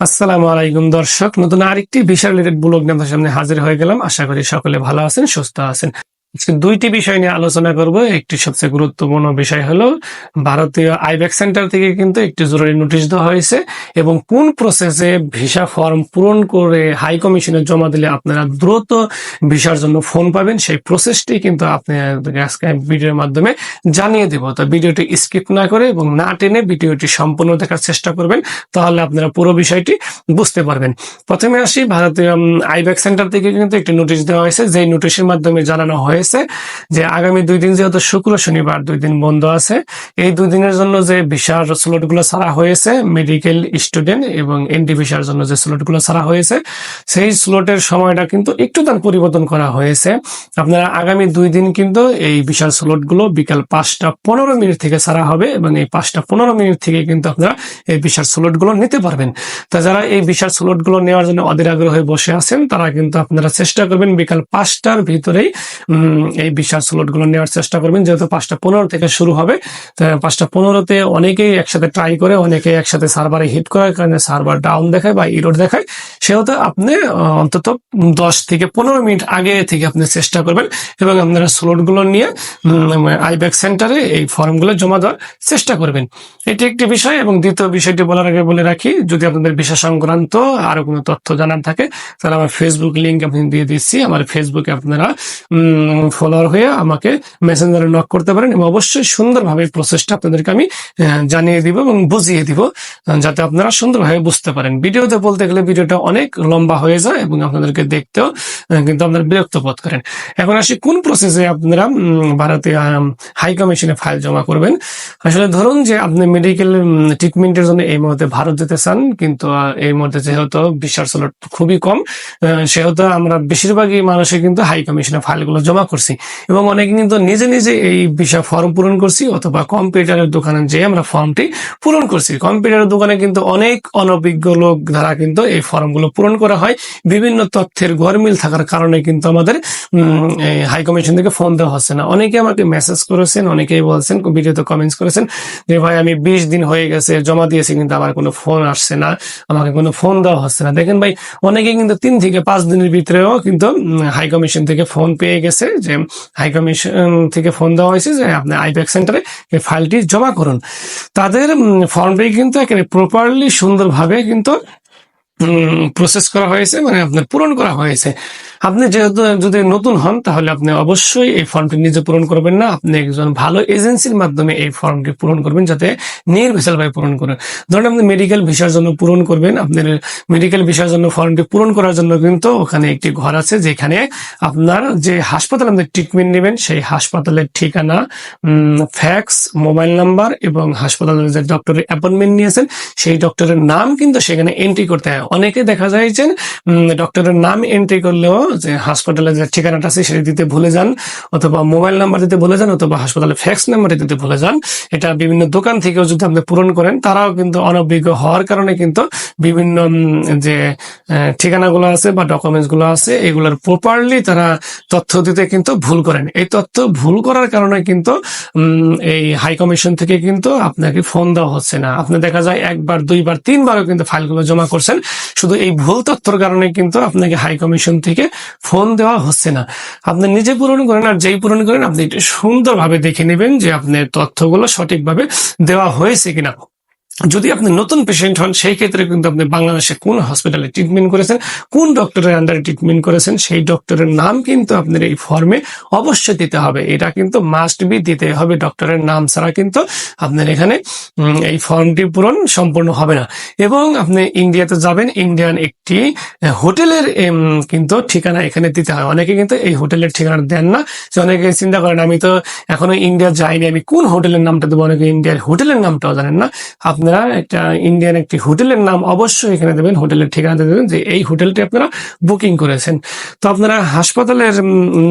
আসসালামু আলাইকুম, দর্শক। নতুন আরেকটি বিশাল রিলেটেড ব্লগ নিয়ে সামনে হাজির হয়ে গেলাম। আশা করি সকলে ভালো আছেন, সুস্থ আছেন। আজকে দুইটি বিষয় নিয়ে আলোচনা করব। একটি সবচেয়ে গুরুত্বপূর্ণ বিষয় হলো, ভারতীয় আইব্যাক সেন্টার থেকে কিন্তু একটি জরুরি নোটিশ দেওয়া হয়েছে এবং কোন প্রসেসে ভিসা ফর্ম পূরণ করে হাই কমিশনে জমা দিলে আপনারা দ্রুত ভিসার জন্য ফোন পাবেন, সেই প্রসেসটি কিন্তু আপনাদেরকে আজকে ভিডিওর মাধ্যমে জানিয়ে দেব। তো ভিডিওটি স্কিপ না করে এবং না টেনে ভিডিওটি সম্পূর্ণ দেখার চেষ্টা করবেন, তাহলে আপনারা পুরো বিষয়টি বুঝতে পারবেন। প্রথমে আসি, ভারতীয় আইব্যাক সেন্টার থেকে কিন্তু একটি নোটিশ দেওয়া হয়েছে। যে নোটিশের মাধ্যমে জানানো হয়েছে যে আগামী দুই দিন যেহেতু শুক্র শনিবার দুই দিন বন্ধ আছে, এই দুই দিনের জন্য যে ভিসার স্লটগুলো ছাড়া হয়েছে মেডিকেল স্টুডেন্ট এবং এনডি ভিসার জন্য যে স্লটগুলো ছাড়া হয়েছে, সেই স্লটের সময়টা কিন্তু একটু তার পরিবর্তন করা হয়েছে। আপনারা আগামী দুই দিন কিন্তু এই বিশাল স্লটগুলো বিকাল পাঁচটা পনেরো মিনিট থেকে ছাড়া হবে এবং এই পাঁচটা পনেরো মিনিট থেকে কিন্তু আপনারা এই বিশাল স্লটগুলো নিতে পারবেন। তা যারা এই বিশাল স্লটগুলো নেওয়ার জন্য অধীর আগ্রহ বসে আছেন, তারা কিন্তু আপনারা চেষ্টা করবেন বিকাল পাঁচটার ভিতরেই এই বিশাল স্লটগুলো নেওয়ার চেষ্টা করবেন। যেহেতু পাঁচটা পনেরো থেকে শুরু হবে পাঁচটা পনেরোতে অনেকেই একসাথে ট্রাই করে অনেকে একসাথে সার্ভারে হিট করার কারণে সার্ভার ডাউন দেখায় বা ইরোড দেখায়। সেহেতু আপনি অন্তত দশ থেকে পনেরো মিনিট আগে থেকে আপনি চেষ্টা করবেন এবং আপনারা স্লটগুলো নিয়ে আইব্যাক সেন্টারে এই ফর্মগুলো জমা দেওয়ার চেষ্টা করবেন। এটি একটি বিষয় এবং দ্বিতীয় বিষয়টি বলার আগে বলে রাখি, যদি আপনাদের বিষয় সংক্রান্ত আরও কোনো তথ্য জানার থাকে, তাহলে আমার ফেসবুক লিঙ্ক আপনি দিয়ে দিচ্ছি। আমার ফেসবুকে আপনারা ফলোয়ার হয়ে আমাকে মেসেঞ্জারে নক করতে পারেন এবং অবশ্যই সুন্দরভাবে প্রসেসটা আপনাদেরকে আমি জানিয়ে দিব এবং বুঝিয়ে দিব যাতে আপনারা সুন্দরভাবে বুঝতে পারেন। ভিডিওতে বলতে গেলে ভিডিওটা অনেক লম্বা হয়ে যায় এবং আপনাদেরকে দেখতেও কিন্তু আপনারা বিরক্ত বোধ করেন। এখন আসি কোন প্রসেসে আপনারা উম, ভারতীয় হাই কমিশনে ফাইল জমা করবেন? আসলে ধরুন যে আপনি মেডিকেল ট্রিটমেন্টের জন্য এই মুহূর্তে ভারত যেতে চান কিন্তু এই মুহূর্তে যেহেতু বিশ্বাস স্লট খুবই কম সেহেতু আমরা বেশিরভাগই মানুষে কিন্তু হাই কমিশনে ফাইলগুলো জমা করছি। এবং অনেকে কিন্তু নিজে নিজে এই বিষয় ফর্ম পূরণ করছি অথবা কম্পিউটারের দোকানে যেয়ে আমরা ফর্মটি পূরণ করছি। কম্পিউটারের দোকানে কিন্তু অনেক অনভিজ্ঞ লোক দ্বারা কিন্তু এই ফর্মগুলো পূরণ করা হয়। বিভিন্ন তথ্যের গরমিল থাকার কারণে কিন্তু আমাদের হাই কমিশন থেকে ফোন দেওয়া হচ্ছে না। অনেকে আমাকে মেসেজ করেছেন, অনেকেই বলছেন ভিডিওতে কমেন্টস করেছেন যে, ভাই, আমি বিশ দিন হয়ে গেছে, জমা দিয়েছি, কিন্তু আমার কোনো ফোন আসছে না, আমাকে কোনো ফোন দেওয়া হচ্ছে না। দেখেন ভাই, অনেকে কিন্তু তিন থেকে পাঁচ দিনের ভিতরেও কিন্তু হাই কমিশন থেকে ফোন পেয়ে গেছে যে হাই কমিশন থেকে ফোন দেওয়া হয়েছে যে, আপনি আইপ্যাক সেন্টারে এই ফাইলটি জমা করুন। তাদের ফর্মটি কিন্তু এখানে প্রপারলি সুন্দরভাবে কিন্তু প্রসেস করা হয়েছে মানে আপনার পূরণ করা হয়েছে। আপনি যেহেতু যদি নতুন হন, তাহলে আপনি অবশ্যই এই ফর্মটি নিজে পূরণ করবেন না। আপনি একজন ভালো এজেন্সির মাধ্যমে এই ফর্মটি পূরণ করবেন যাতে নির্বিশাল ভাবে পূরণ করেন ধরুন আপনি মেডিকেল ভিসার জন্য পূরণ করবেন। আপনার মেডিকেল ভিসার জন্য ফর্মটি পূরণ করার জন্য কিন্তু ওখানে একটি ঘর আছে, যেখানে আপনার যে হাসপাতালে আপনি ট্রিটমেন্ট নেবেন, সেই হাসপাতালের ঠিকানা ফ্যাক্স মোবাইল নাম্বার এবং হাসপাতালের যে ডক্টরের অ্যাপয়েন্টমেন্ট নিয়েছেন, সেই ডক্টরের নাম কিন্তু সেখানে এন্ট্রি করতে হয়। অনেকে দেখা যায় যে ডক্টরের নাম এন্ট্রি করলেও যে হাসপাতালের যে ঠিকানাটা আছে সেটা দিতে ভুলে যান, অথবা মোবাইল নাম্বার দিতে ভুলে যান, অথবা হাসপাতালে ফ্যাক্স নাম্বার দিতে ভুলে যান। এটা বিভিন্ন দোকান থেকেও যদি আপনি পূরণ করেন, তারাও কিন্তু অনভিজ্ঞ হওয়ার কারণে কিন্তু বিভিন্ন যে ঠিকানাগুলো আছে বা ডকুমেন্টসগুলো আছে, এগুলোর প্রপারলি তারা তথ্য দিতে কিন্তু ভুল করেন। এই তথ্য ভুল করার কারণে কিন্তু এই হাই কমিশন থেকে কিন্তু আপনাকে ফোন দেওয়া হচ্ছে না। আপনি দেখা যায় একবার, দুইবার, তিনবারও কিন্তু ফাইলগুলো জমা করছেন। শুধু এই ভুল তথ্যর কারণে কিন্তু আপনাকে হাই কমিশন থেকে ফোন দেওয়া হচ্ছে না। আপনি নিজে পূরণ করেন আর যেই পূরণ করেন, আপনি সুন্দরভাবে দেখে নেবেন যে আপনার তথ্যগুলো সঠিকভাবে দেওয়া হয়েছে কিনা। যদি আপনি নতুন পেশেন্ট হন, সেই ক্ষেত্রে কিন্তু আপনি বাংলাদেশে কোন হসপিটালে ট্রিটমেন্ট করেছেন, কোন ডক্টরের আন্ডারে ট্রিটমেন্ট করেছেন, সেই ডক্টরের নাম কিন্তু আপনার এই ফর্মে অবশ্যই দিতে হবে। এটা কিন্তু মাস্ট বি দিতে হবে ডক্টরের নাম ছাড়া কিন্তু আপনার এখানে এই ফর্মটি পূরণ সম্পূর্ণ হবে না। এবং আপনি ইন্ডিয়াতে যাবেন ইন্ডিয়ান একটি হোটেলের কিন্তু ঠিকানা এখানে দিতে হয়। অনেকে কিন্তু এই হোটেলের ঠিকানা দেন না। যে অনেকে চিন্তা করেন, আমি তো এখনও ইন্ডিয়া যাইনি, আমি কোন হোটেলের নামটা দেবো? অনেকে ইন্ডিয়ার হোটেলের নামটাও জানেন না। আপনারা একটা ইন্ডিয়ান একটি হোটেলের নাম অবশ্যই এখানে দেবেন, হোটেলের ঠিকানা দেবেন যে এই হোটেলটি আপনারা বুকিং করেছেন। তো আপনারা হাসপাতালের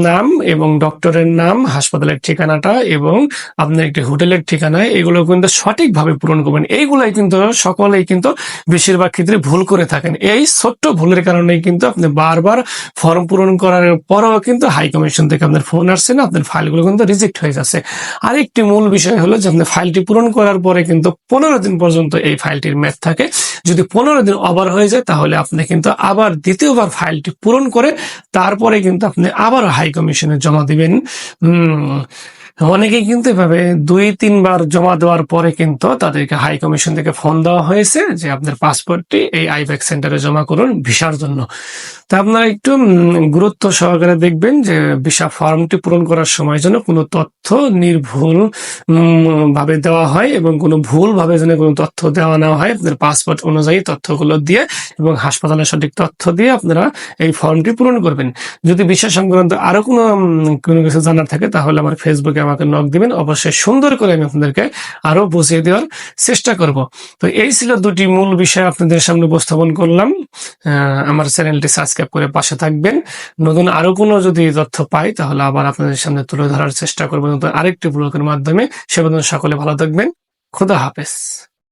নাম এবং ডক্টরের নাম, হাসপাতালের ঠিকানাটা এবং আপনার একটি হোটেলের ঠিকানা এগুলো কিন্তু সঠিকভাবে পূরণ করবেন। এইগুলাই কিন্তু সকলেই কিন্তু বেশিরভাগ ক্ষেত্রে ভুল করে থাকেন। এই ছোট্ট ভুলের কারণেই কিন্তু আপনি বারবার ফর্ম পূরণ করার পরেও কিন্তু হাই কমিশন থেকে আপনার ফোন আসছে না, আপনার ফাইলগুলো কিন্তু রিজেক্ট হয়ে যাচ্ছে। আরেকটি মূল বিষয় হলো যে আপনি ফাইলটি পূরণ করার পরে কিন্তু পনেরো দিন পর্যন্ত এই ফাইলটির মেয়াদ থাকে। যদি পনেরো দিন ওভার হয়ে যায়, তাহলে আপনি কিন্তু আবার দ্বিতীয়বার ফাইলটি পূরণ করে, তারপরে কিন্তু আপনি আবার হাই কমিশনে জমা দিবেন। উম, অনেকেই কিন্তু এভাবে দুই তিনবার জমা দেওয়ার পরে কিন্তু তাদেরকে হাই কমিশন থেকে ফোন দেওয়া হয়েছে যে আপনার পাসপোর্টটি এই আইব্যাক সেন্টারে জমা করুন ভিসার জন্য। তা আপনারা একটু গুরুত্ব সহকারে দেখবেন যে ভিসা ফর্মটি পূরণ করার সময় যেন কোনো তথ্য নির্ভুল ভাবে দেওয়া হয় এবং কোনো ভুল ভাবে যেন কোনো তথ্য দেওয়া না হয়। আপনার পাসপোর্ট অনুযায়ী তথ্যগুলো দিয়ে এবং হাসপাতালের সঠিক তথ্য দিয়ে আপনারা এই ফর্মটি পূরণ করবেন। যদি ভিসা সংক্রান্ত আরও কোনো কোনো কিছু জানার থাকে তাহলে আমার ফেসবুকে আমাকে নক দিবেন। অবশ্যই সুন্দর করে আমি আপনাদেরকে আরও বুঝিয়ে দেওয়ার চেষ্টা করব। তো এই ছিল দুটি মূল বিষয় আপনাদের সামনে উপস্থাপন করলাম। আমার চ্যানেলটি সাবস্ক্রাইব করে পাশে থাকবেন। নতুন আরও কোনো যদি তথ্য পাই, তাহলে আবার আপনাদের সামনে তুলে ধরার চেষ্টা করব। নতুন আরেকটি ব্লগের মাধ্যমে। সে সকলে ভালো থাকবেন। খুদা হাফেজ।